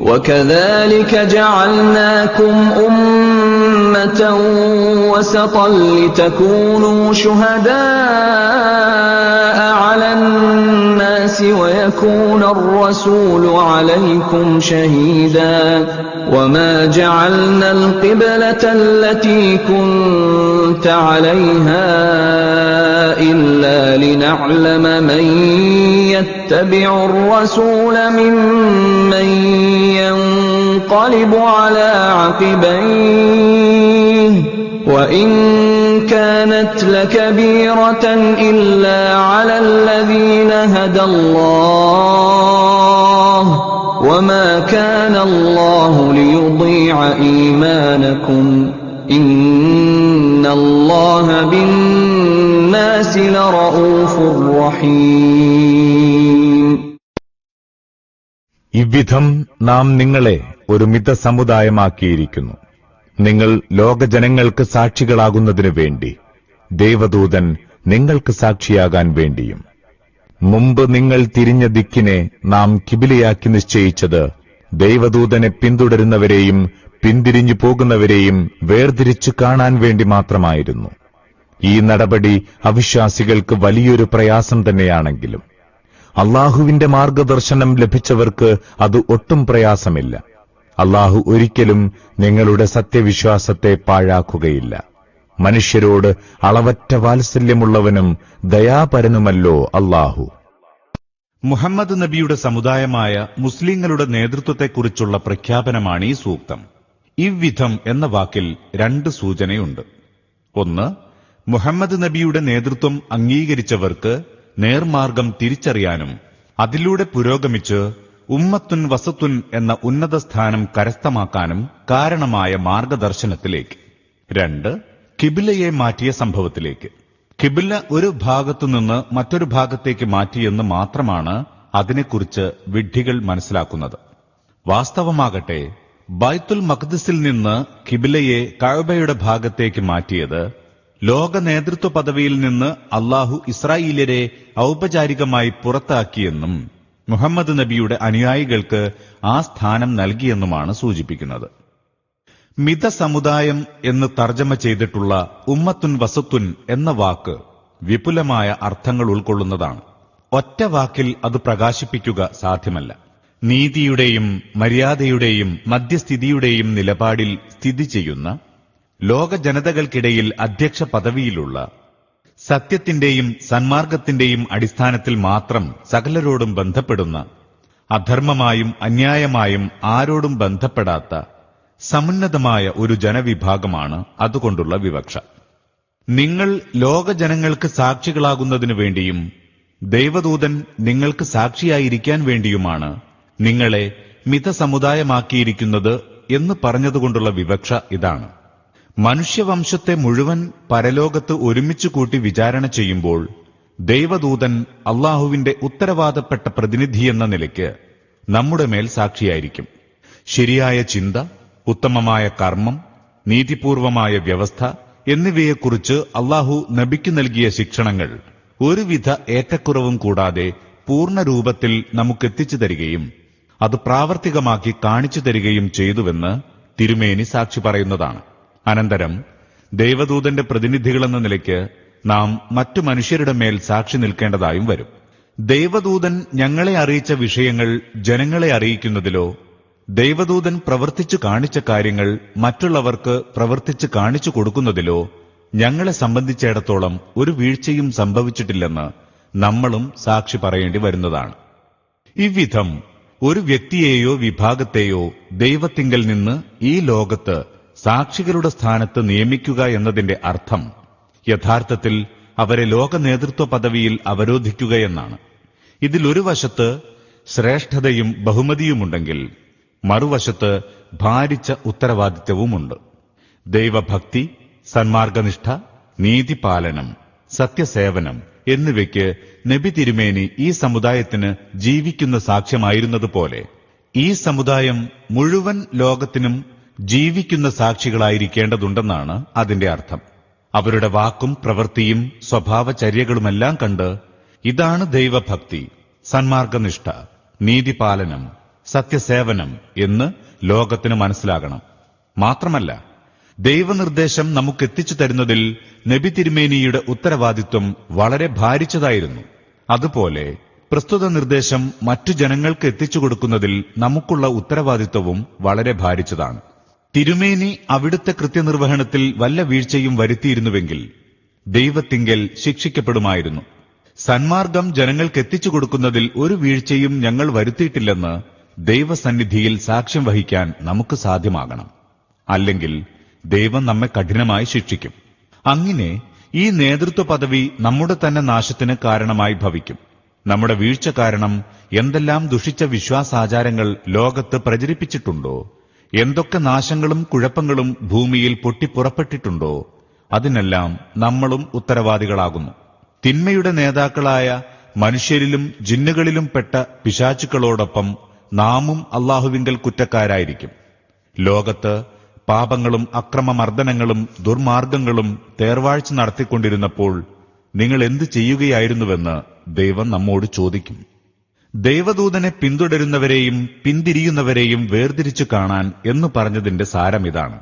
وكذلك جعلناكم أمة وسطا لتكونوا شهداء على الناس ويكون الرسول عليكم شهيدا. وما جعلنا القبلة التي كنت عليها إلا لنعلم من يتبع الرسول ممن ينقلب على عقبيه وإن كانت لكبيرة إلا على الذين هدى الله وما كان الله ليضيع إيمانكم إن الله بالناس لرؤوف رحيم ഇവിധം നാം നിങ്ങളെ ഒരു മിതസമുദായമാക്കിയിരിക്കുന്നു നിങ്ങൾ ലോകജനങ്ങൾക്ക് സാക്ഷികളാകുന്നതിനു വേണ്ടി ദേവദൂതൻ നിങ്ങൾക്ക് സാക്ഷിയാകാൻ വേണ്ടിയും. മുമ്പ് നിങ്ങൾ തിരിഞ്ഞ ദിക്കിനെ നാം കിബിലയാക്കി നിശ്ചയിച്ചത്. ദൈവദൂതനെ പിന്തുടരുന്നവരെയും പിന്തിരിഞ്ഞു പോകുന്നവരെയും വേർതിരിച്ചു കാണാൻ വേണ്ടി മാത്രമായിരുന്നു. ഈ നടപടി അവിശ്വാസികൾക്ക് വലിയൊരു പ്രയാസം തന്നെയാണെങ്കിലും. അള്ളാഹുവിന്റെ മാർഗദർശനം ലഭിച്ചവർക്ക് അത് ഒട്ടും പ്രയാസമില്ല. അള്ളാഹു ഒരിക്കലും നിങ്ങളുടെ സത്യവിശ്വാസത്തെ പാഴാക്കുകയില്ല. മനുഷ്യരോട് അളവറ്റ വാത്സല്യമുള്ളവനും ദയാപരനുമല്ലോ അള്ളാഹു മുഹമ്മദ് നബിയുടെ സമുദായമായ മുസ്ലിങ്ങളുടെ നേതൃത്വത്തെക്കുറിച്ചുള്ള പ്രഖ്യാപനമാണ് ഈ സൂക്തം. ഇവ്വിധം എന്ന വാക്കിൽ രണ്ട് സൂചനയുണ്ട്. ഒന്ന് മുഹമ്മദ് നബിയുടെ നേതൃത്വം അംഗീകരിച്ചവർക്ക് നേർമാർഗം തിരിച്ചറിയാനും അതിലൂടെ പുരോഗമിച്ച് ഉമ്മത്തുൻ വസത്തുൻ എന്ന ഉന്നത സ്ഥാനം കരസ്ഥമാക്കാനും കാരണമായ മാർഗദർശനത്തിലേക്ക്. രണ്ട് കിബിലയെ മാറ്റിയ സംഭവത്തിലേക്ക്. കിബില ഒരു ഭാഗത്തു നിന്ന് മറ്റൊരു ഭാഗത്തേക്ക് മാറ്റിയെന്ന് മാത്രമാണ് അതിനെക്കുറിച്ച് വിഡ്ഢികൾ മനസ്സിലാക്കുന്നത്. വാസ്തവമാകട്ടെ ബൈത്തുൽ മഖ്ദിസിൽ നിന്ന് കിബിലയെ കഴബയുടെ ഭാഗത്തേക്ക് മാറ്റിയത് ലോക നേതൃത്വ പദവിയിൽ നിന്ന് അള്ളാഹു ഇസ്രായേലരെ ഔപചാരികമായി പുറത്താക്കിയെന്നും മുഹമ്മദ് നബിയുടെ അനുയായികൾക്ക് ആ സ്ഥാനം നൽകിയെന്നുമാണ് സൂചിപ്പിക്കുന്നത്. മിതസമുദായം എന്ന് തർജമ ചെയ്തിട്ടുള്ള ഉമ്മത്തുൻ വസത്തുൻ എന്ന വാക്ക് വിപുലമായ അർത്ഥങ്ങൾ ഉൾക്കൊള്ളുന്നതാണ്. ഒറ്റ വാക്കിൽ അത് പ്രകാശിപ്പിക്കുക സാധ്യമല്ല. നീതിയുടെയും മര്യാദയുടെയും മധ്യസ്ഥിതിയുടെയും നിലപാടിൽ സ്ഥിതി ചെയ്യുന്ന ലോക ജനതകൾക്കിടയിൽ അധ്യക്ഷ പദവിയിലുള്ള സത്യത്തിന്റെയും സന്മാർഗത്തിന്റെയും അടിസ്ഥാനത്തിൽ മാത്രം സകലരോടും ബന്ധപ്പെടുന്ന അധർമ്മമായും അന്യായമായും ആരോടും ബന്ധപ്പെടാത്ത സമുന്നതമായ ഒരു ജനവിഭാഗമാണ് അതുകൊണ്ടുള്ള വിവക്ഷ. നിങ്ങൾ ലോകജനങ്ങൾക്ക് സാക്ഷികളാകുന്നതിനു വേണ്ടിയും ദൈവദൂതൻ നിങ്ങൾക്ക് സാക്ഷിയായിരിക്കാൻ വേണ്ടിയുമാണ് നിങ്ങളെ മിതസമുദായമാക്കിയിരിക്കുന്നത് എന്ന് പറഞ്ഞതുകൊണ്ടുള്ള വിവക്ഷ ഇതാണ്. മനുഷ്യവംശത്തെ മുഴുവൻ പരലോകത്ത് ഒരുമിച്ച് കൂട്ടി വിചാരണ ചെയ്യുമ്പോൾ ദൈവദൂതൻ അള്ളാഹുവിന്റെ ഉത്തരവാദപ്പെട്ട പ്രതിനിധിയെന്ന നിലയ്ക്ക് നമ്മുടെ മേൽ സാക്ഷിയായിരിക്കും. ശരിയായ ചിന്ത ഉത്തമമായ കർമ്മം നീതിപൂർവമായ വ്യവസ്ഥ എന്നിവയെക്കുറിച്ച് അള്ളാഹു നബിക്ക് നൽകിയ ശിക്ഷണങ്ങൾ ഒരുവിധ ഏറ്റക്കുറവും കൂടാതെ പൂർണ രൂപത്തിൽ നമുക്കെത്തിച്ചു തരികയും അത് പ്രാവർത്തികമാക്കി കാണിച്ചു തരികയും ചെയ്തുവെന്ന് തിരുമേനി സാക്ഷി പറയുന്നതാണ്. അനന്തരം ദൈവദൂതന്റെ പ്രതിനിധികളെന്ന നിലയ്ക്ക് നാം മറ്റു മനുഷ്യരുടെ മേൽ സാക്ഷി നിൽക്കേണ്ടതായും വരും. ദൈവദൂതൻ ഞങ്ങളെ അറിയിച്ച വിഷയങ്ങൾ ജനങ്ങളെ അറിയിക്കുന്നതിലോ ദൈവദൂതൻ പ്രവർത്തിച്ചു കാണിച്ച കാര്യങ്ങൾ മറ്റുള്ളവർക്ക് പ്രവർത്തിച്ചു കാണിച്ചു കൊടുക്കുന്നതിലോ ഞങ്ങളെ സംബന്ധിച്ചിടത്തോളം ഒരു വീഴ്ചയും സംഭവിച്ചിട്ടില്ലെന്ന് നമ്മളും സാക്ഷി പറയേണ്ടി വരുന്നതാണ്. ഇവിധം ഒരു വ്യക്തിയെയോ വിഭാഗത്തെയോ ദൈവത്തിങ്കൽ നിന്ന് ഈ ലോകത്ത് സാക്ഷികളുടെ സ്ഥാനത്ത് നിയമിക്കുക എന്നതിന്റെ അർത്ഥം യഥാർത്ഥത്തിൽ അവരെ ലോക നേതൃത്വ പദവിയിൽ അവരോധിക്കുകയെന്നാണ് ഇതിലൊരു വശത്ത് ശ്രേഷ്ഠതയും ബഹുമതിയുമുണ്ടെങ്കിൽ മറുവശത്ത് ഭാരിച്ച ഉത്തരവാദിത്വവുമുണ്ട്. ദൈവഭക്തി സന്മാർഗനിഷ്ഠ നീതിപാലനം സത്യസേവനം എന്നിവയ്ക്ക് നബി തിരുമേനി ഈ സമുദായത്തിന് ജീവിക്കുന്ന സാക്ഷ്യമായിരുന്നതുപോലെ ഈ സമുദായം മുഴുവൻ ലോകത്തിനും ജീവിക്കുന്ന സാക്ഷികളായിരിക്കേണ്ടതുണ്ടെന്നാണ് അതിന്റെ അർത്ഥം. അവരുടെ വാക്കും പ്രവൃത്തിയും സ്വഭാവചര്യകളുമെല്ലാം കണ്ട് ഇതാണ് ദൈവഭക്തി സന്മാർഗനിഷ്ഠ നീതിപാലനം സത്യസേവനം എന്ന് ലോകത്തിന് മനസ്സിലാകണം. മാത്രമല്ല ദൈവനിർദ്ദേശം നമുക്ക് എത്തിച്ചു തരുന്നതിൽ നബി തിരുമേനിയുടെ ഉത്തരവാദിത്വം വളരെ ഭാരിച്ചതായിരുന്നു. അതുപോലെ പ്രസ്തുത നിർദ്ദേശം മറ്റു ജനങ്ങൾക്ക് എത്തിച്ചു കൊടുക്കുന്നതിൽ നമുക്കുള്ള ഉത്തരവാദിത്വവും വളരെ ഭാരിച്ചതാണ്. തിരുമേനി അവിടുത്തെ കൃത്യനിർവഹണത്തിൽ വല്ല വീഴ്ചയും വരുത്തിയിരുന്നുവെങ്കിൽ ദൈവത്തിങ്കൽ ശിക്ഷിക്കപ്പെടുമായിരുന്നു. സന്മാർഗം ജനങ്ങൾക്ക് എത്തിച്ചു കൊടുക്കുന്നതിൽ ഒരു വീഴ്ചയും ഞങ്ങൾ വരുത്തിയിട്ടില്ലെന്ന് ദൈവസന്നിധിയിൽ സാക്ഷ്യം വഹിക്കാൻ നമുക്ക് സാധ്യമാകണം. അല്ലെങ്കിൽ ദൈവം നമ്മെ കഠിനമായി ശിക്ഷിക്കും. അങ്ങനെ ഈ നേതൃത്വ പദവി നമ്മുടെ തന്നെ നാശത്തിന് കാരണമായി ഭവിക്കും. നമ്മുടെ വീഴ്ച കാരണം എന്തെല്ലാം ദുഷിച്ച വിശ്വാസാചാരങ്ങൾ ലോകത്ത് പ്രചരിപ്പിച്ചിട്ടുണ്ടോ? എന്തൊക്കെ നാശങ്ങളും കുഴപ്പങ്ങളും ഭൂമിയിൽ പൊട്ടിപ്പുറപ്പെട്ടിട്ടുണ്ടോ? അതിനെല്ലാം നമ്മളും ഉത്തരവാദികളാകുന്നു. തിന്മയുടെ നേതാക്കളായ മനുഷ്യരിലും ജിന്നുകളിലും പെട്ട പിശാചുക്കളോടൊപ്പം നാമും അള്ളാഹുവിങ്കൽ കുറ്റക്കാരായിരിക്കും. ലോകത്ത് പാപങ്ങളും അക്രമമർദ്ദനങ്ങളും ദുർമാർഗങ്ങളും തേർവാഴ്ച നടത്തിക്കൊണ്ടിരുന്നപ്പോൾ നിങ്ങൾ എന്തു ചെയ്യുകയായിരുന്നുവെന്ന് ദൈവം നമ്മോട് ചോദിക്കും. ദൈവദൂതനെ പിന്തുടരുന്നവരെയും പിന്തിരിയുന്നവരെയും വേർതിരിച്ചു കാണാൻ എന്ന് പറഞ്ഞതിന്റെ സാരമിതാണ്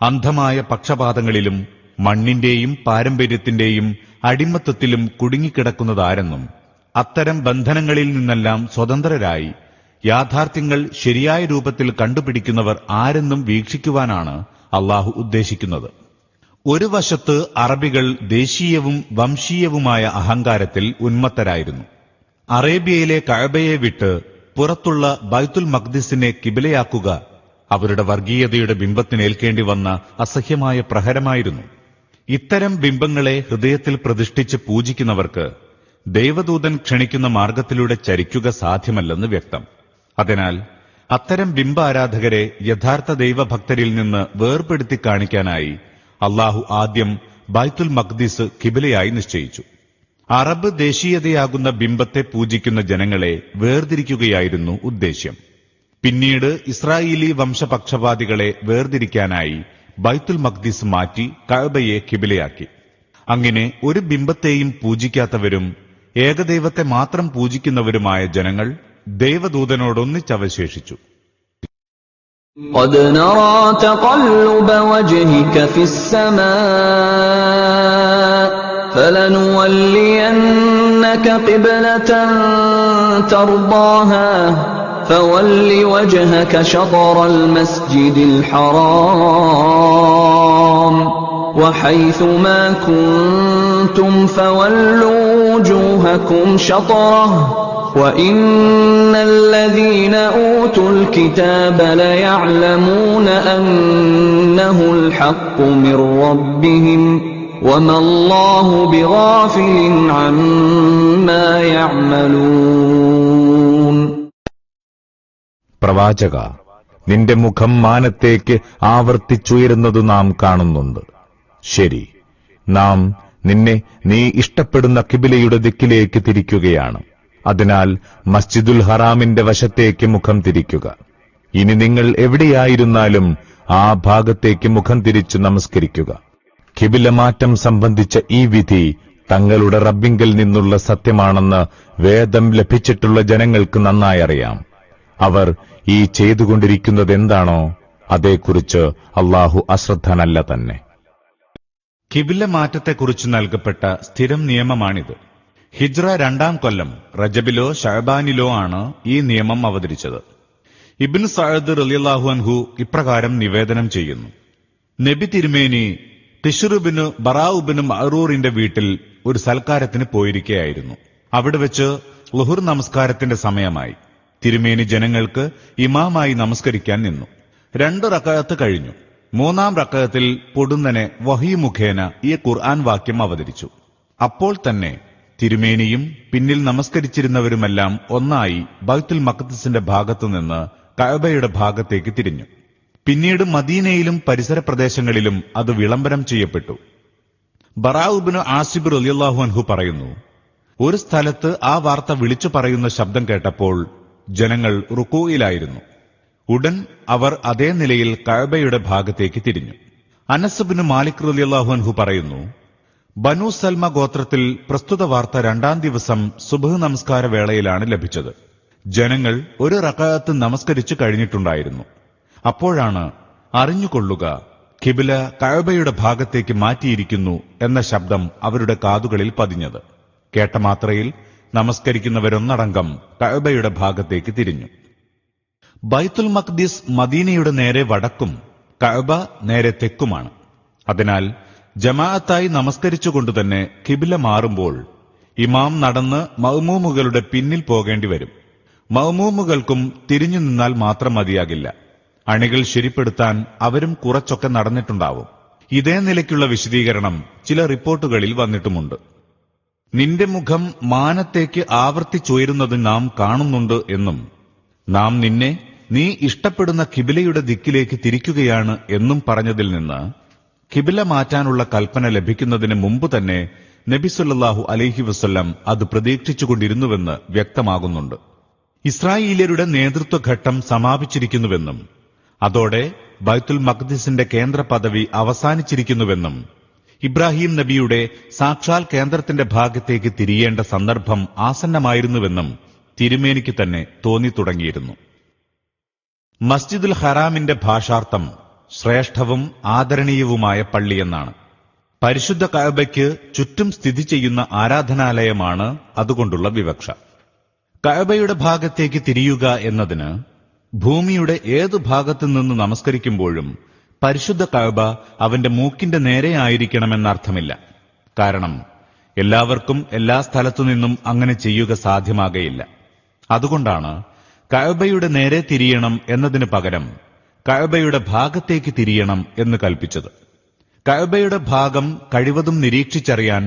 അന്ധമായ പക്ഷപാതങ്ങളിലും മണ്ണിന്റെയും പാരമ്പര്യത്തിന്റെയും അടിമത്തത്തിലും കുടുങ്ങിക്കിടക്കുന്നതാരെന്നും അത്തരം ബന്ധനങ്ങളിൽ നിന്നെല്ലാം സ്വതന്ത്രരായി യാഥാർത്ഥ്യങ്ങൾ ശരിയായ രൂപത്തിൽ കണ്ടുപിടിക്കുന്നവർ ആരെന്നും വീക്ഷിക്കുവാനാണ് അള്ളാഹു ഉദ്ദേശിക്കുന്നത്. ഒരു വശത്ത് അറബികൾ ദേശീയവും വംശീയവുമായ അഹങ്കാരത്തിൽ ഉന്മത്തരായിരുന്നു. അറേബ്യയിലെ കഴബയെ വിട്ട് പുറത്തുള്ള ബൈത്തുൽ മഖ്ദിസിനെ കിബിലയാക്കുക അവരുടെ വർഗീയതയുടെ ബിംബത്തിനേൽക്കേണ്ടി വന്ന അസഹ്യമായ പ്രഹരമായിരുന്നു. ഇത്തരം ബിംബങ്ങളെ ഹൃദയത്തിൽ പ്രതിഷ്ഠിച്ച് പൂജിക്കുന്നവർക്ക് ദൈവദൂതൻ ക്ഷണിക്കുന്ന മാർഗത്തിലൂടെ ചരിക്കുക സാധ്യമല്ലെന്ന് വ്യക്തം. അതിനാൽ അത്തരം ബിംബാരാധകരെ യഥാർത്ഥ ദൈവഭക്തരിൽ നിന്ന് വേർപെടുത്തി കാണിക്കാനായി അള്ളാഹു ആദ്യം ബൈത്തുൽ മഖ്ദിസ് കിബിലയായി നിശ്ചയിച്ചു. അറബ് ദേശീയതയാകുന്ന ബിംബത്തെ പൂജിക്കുന്ന ജനങ്ങളെ വേർതിരിക്കുകയായിരുന്നു ഉദ്ദേശ്യം. പിന്നീട് ഇസ്രായേലി വംശപക്ഷപാതികളെ വേർതിരിക്കാനായി ബൈത്തുൽ മഖ്ദിസ് മാറ്റി കഅബയെ കിബിലയാക്കി. അങ്ങനെ ഒരു ബിംബത്തെയും പൂജിക്കാത്തവരും ഏകദൈവത്തെ മാത്രം പൂജിക്കുന്നവരുമായ ജനങ്ങൾ ദൈവദൂതനോടൊന്നിച്ചവശേഷിച്ചു قد نرى تقلب وجهك في السماء فلنولينك قبلة ترضاها فول وجهك شطر المسجد الحرام وحيث ما كنتم فولوا وجوهكم شطره وإن الذين أوتوا الكتاب ليعلمون أنه الحق من ربهم وما الله بغافل عما يعملون പ്രവാചക നിന്റെ മുഖം മാനത്തേക്ക് ആവർത്തിച്ചുയരുന്നത് നാം കാണുന്നുണ്ട് ശരി നാം നിന്നെ നീ ഇഷ്ടപ്പെടുന്ന കിബിലയുടെ ദിക്കിലേക്ക് തിരിക്കുകയാണ് അതിനാൽ മസ്ജിദുൽ ഹറാമിന്റെ വശത്തേക്ക് മുഖം തിരിക്കുക. ഇനി നിങ്ങൾ എവിടെയായിരുന്നാലും ആ ഭാഗത്തേക്ക് മുഖം തിരിച്ചു നമസ്കരിക്കുക. കിബിലമാറ്റം സംബന്ധിച്ച ഈ വിധി തങ്ങളുടെ റബ്ബിങ്കൽ നിന്നുള്ള സത്യമാണെന്ന് വേദം ലഭിച്ചിട്ടുള്ള ജനങ്ങൾക്ക് നന്നായി അറിയാം. അവർ ഈ ചെയ്തുകൊണ്ടിരിക്കുന്നത് എന്താണോ അതേക്കുറിച്ച് അള്ളാഹു അശ്രദ്ധനല്ല തന്നെ. കിബില മാറ്റത്തെക്കുറിച്ച് നൽകപ്പെട്ട സ്ഥിരം നിയമമാണിത്. ഹിജ്റ രണ്ടാം കൊല്ലം റജബിലോ ഷഹബാനിലോ ആണ് ഈ നിയമം അവതരിച്ചത്. ഇബിൻ സഅദ് റലിയല്ലാഹു അൻഹു ഇപ്രകാരം നിവേദനം ചെയ്യുന്നു. നബി തിരുമേനി തിഷുറുബിന് ബറാവുബിന് മഅറൂറിന്റെ വീട്ടിൽ ഒരു സൽക്കാരത്തിന് പോയിരിക്കുകയായിരുന്നു അവിടെ വെച്ച് ലുഹുർ നമസ്കാരത്തിന്റെ സമയമായി. തിരുമേനി ജനങ്ങൾക്ക് ഇമാമായി നമസ്കരിക്കാൻ നിന്നു. രണ്ട് റക്കയത്ത് കഴിഞ്ഞു. മൂന്നാം റക്കയത്തിൽ പൊടുന്നനെ വഹി മുഖേന ഈ ഖുർആൻ വാക്യം അവതരിച്ചു. അപ്പോൾ തന്നെ തിരുമേനിയും പിന്നിൽ നമസ്കരിച്ചിരുന്നവരുമെല്ലാം ഒന്നായി ബൈത്തുൽ മക്കത്തസിന്റെ ഭാഗത്തുനിന്ന് കഅബയുടെ ഭാഗത്തേക്ക് തിരിഞ്ഞു. പിന്നീട് മദീനയിലും പരിസര പ്രദേശങ്ങളിലും അത് വിളംബരം ചെയ്യപ്പെട്ടു. ബറാവുബിന് ആസിബ് റലിയല്ലാഹു അൻഹു പറയുന്നു ഒരു സ്ഥലത്ത് ആ വാർത്ത വിളിച്ചു പറയുന്ന ശബ്ദം കേട്ടപ്പോൾ ജനങ്ങൾ റുക്കൂയിലായിരുന്നു ഉടൻ അവർ അതേ നിലയിൽ കഴബയുടെ ഭാഗത്തേക്ക് തിരിഞ്ഞു. അനസബിന് മാലിക് റലിയല്ലാഹു അൻഹു പറയുന്നു ബനു സൽമ ഗോത്രത്തിൽ പ്രസ്തുത വാർത്ത രണ്ടാം ദിവസം സുബഹ് നമസ്കാര വേളയിലാണ് ലഭിച്ചത്. ജനങ്ങൾ ഒരു റക്കാത്ത് നമസ്കരിച്ചു കഴിഞ്ഞിട്ടുണ്ടായിരുന്നു. അപ്പോഴാണ് അറിഞ്ഞുകൊള്ളുക കിബില കഴബയുടെ ഭാഗത്തേക്ക് മാറ്റിയിരിക്കുന്നു എന്ന ശബ്ദം അവരുടെ കാതുകളിൽ പതിഞ്ഞത്. കേട്ട മാത്രയിൽ നമസ്കരിക്കുന്നവരൊന്നടങ്കം കഴബയുടെ ഭാഗത്തേക്ക് തിരിഞ്ഞു. ബൈത്തുൽ മഖ്ദീസ് മദീനയുടെ നേരെ വടക്കും കഴബ നേരെ തെക്കുമാണ്. അതിനാൽ ജമാഅത്തായി നമസ്കരിച്ചുകൊണ്ടുതന്നെ കിബില മാറുമ്പോൾ ഇമാം നടന്ന് മൗമൂമുകളുടെ പിന്നിൽ പോകേണ്ടി വരും. മൗമൂമുകൾക്കും തിരിഞ്ഞു നിന്നാൽ മാത്രം മതിയാകില്ല. അണികൾ ശരിപ്പെടുത്താൻ അവരും കുറച്ചൊക്കെ നടന്നിട്ടുണ്ടാവും. ഇതേ നിലയ്ക്കുള്ള വിശദീകരണം ചില റിപ്പോർട്ടുകളിൽ വന്നിട്ടുമുണ്ട്. നിന്റെ മുഖം മാനത്തേക്ക് ആവർത്തിച്ചുയരുന്നത് നാം കാണുന്നുണ്ട് എന്നും നാം നിന്നെ നീ ഇഷ്ടപ്പെടുന്ന കിബിലയുടെ ദിക്കിലേക്ക് തിരിക്കുകയാണ് എന്നും പറഞ്ഞതിൽ നിന്ന് കിബില മാറ്റാനുള്ള കൽപ്പന ലഭിക്കുന്നതിന് മുമ്പ് തന്നെ നബിസുല്ലാഹു അലൈഹി വസ്ല്ലം അത് പ്രതീക്ഷിച്ചുകൊണ്ടിരുന്നുവെന്ന് വ്യക്തമാകുന്നുണ്ട്. ഇസ്രായേലിയരുടെ നേതൃത്വഘട്ടം സമാപിച്ചിരിക്കുന്നുവെന്നും അതോടെ ബൈത്തുൽ മഖ്ദിസിന്റെ കേന്ദ്ര പദവി അവസാനിച്ചിരിക്കുന്നുവെന്നും ഇബ്രാഹിം നബിയുടെ സാക്ഷാൽ കേന്ദ്രത്തിന്റെ ഭാഗത്തേക്ക് തിരിയേണ്ട സന്ദർഭം ആസന്നമായിരുന്നുവെന്നും തിരുമേനിക്ക് തന്നെ തോന്നിത്തുടങ്ങിയിരുന്നു. മസ്ജിദുൽ ഹറാമിന്റെ ഭാഷാർത്ഥം ശ്രേഷ്ഠവും ആദരണീയവുമായ പള്ളിയെന്നാണ് പരിശുദ്ധ കഅബയ്ക്ക് ചുറ്റും സ്ഥിതി ചെയ്യുന്ന ആരാധനാലയമാണ് അതുകൊണ്ടുള്ള വിവക്ഷ. കഅബയുടെ ഭാഗത്തേക്ക് തിരിയുക എന്നതിന് ഭൂമിയുടെ ഏതു ഭാഗത്തു നിന്ന് നമസ്കരിക്കുമ്പോഴും പരിശുദ്ധ കഅബ അവന്റെ മൂക്കിന്റെ നേരെയായിരിക്കണമെന്നർത്ഥമില്ല കാരണം എല്ലാവർക്കും എല്ലാ സ്ഥലത്തുനിന്നും അങ്ങനെ ചെയ്യുക സാധ്യമാകയില്ല. അതുകൊണ്ടാണ് കഅബയുടെ നേരെ തിരിയണം എന്നതിന് പകരം കഅബയുടെ ഭാഗത്തേക്ക് തിരിയണം എന്ന് കൽപ്പിച്ചത്. കഅബയുടെ ഭാഗം കഴിവതും നിരീക്ഷിച്ചറിയാൻ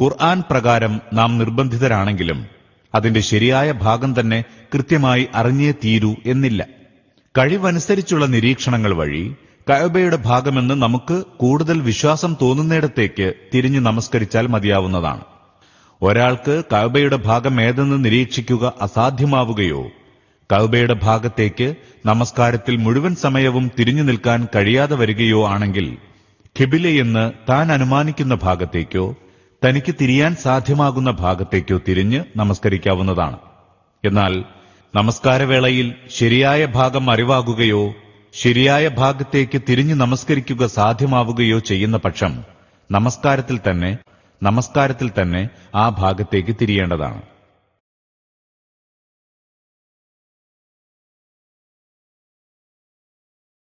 ഖുർആൻ പ്രകാരം നാം നിർബന്ധിതരാണെങ്കിലും അതിന്റെ ശരിയായ ഭാഗം തന്നെ കൃത്യമായി അറിഞ്ഞേ തീരൂ എന്നില്ല. കഴിവനുസരിച്ചുള്ള നിരീക്ഷണങ്ങൾ വഴി കഅബയുടെ ഭാഗമെന്ന് നമുക്ക് കൂടുതൽ വിശ്വാസം തോന്നുന്നിടത്തേക്ക് തിരിഞ്ഞു നമസ്കരിച്ചാൽ മതിയാവുന്നതാണ്. ഒരാൾക്ക് കഅബയുടെ ഭാഗം ഏതെന്ന് നിരീക്ഷിക്കുക അസാധ്യമാവുകയോ കഅബയുടെ ഭാഗത്തേക്ക് നമസ്കാരത്തിൽ മുഴുവൻ സമയവും തിരിഞ്ഞു നിൽക്കാൻ കഴിയാതെ വരികയോ ആണെങ്കിൽ ഖിബിലയെന്ന് താൻ അനുമാനിക്കുന്ന ഭാഗത്തേക്കോ തനിക്ക് തിരിയാൻ സാധ്യമാകുന്ന ഭാഗത്തേക്കോ തിരിഞ്ഞ് നമസ്കരിക്കാവുന്നതാണ്. എന്നാൽ നമസ്കാരവേളയിൽ ശരിയായ ഭാഗം അറിവാകുകയോ ശരിയായ ഭാഗത്തേക്ക് തിരിഞ്ഞു നമസ്കരിക്കുക സാധ്യമാവുകയോ ചെയ്യുന്ന പക്ഷം നമസ്കാരത്തിൽ തന്നെ നമസ്കാരത്തിൽ തന്നെ ആ ഭാഗത്തേക്ക് തിരിയേണ്ടതാണ്.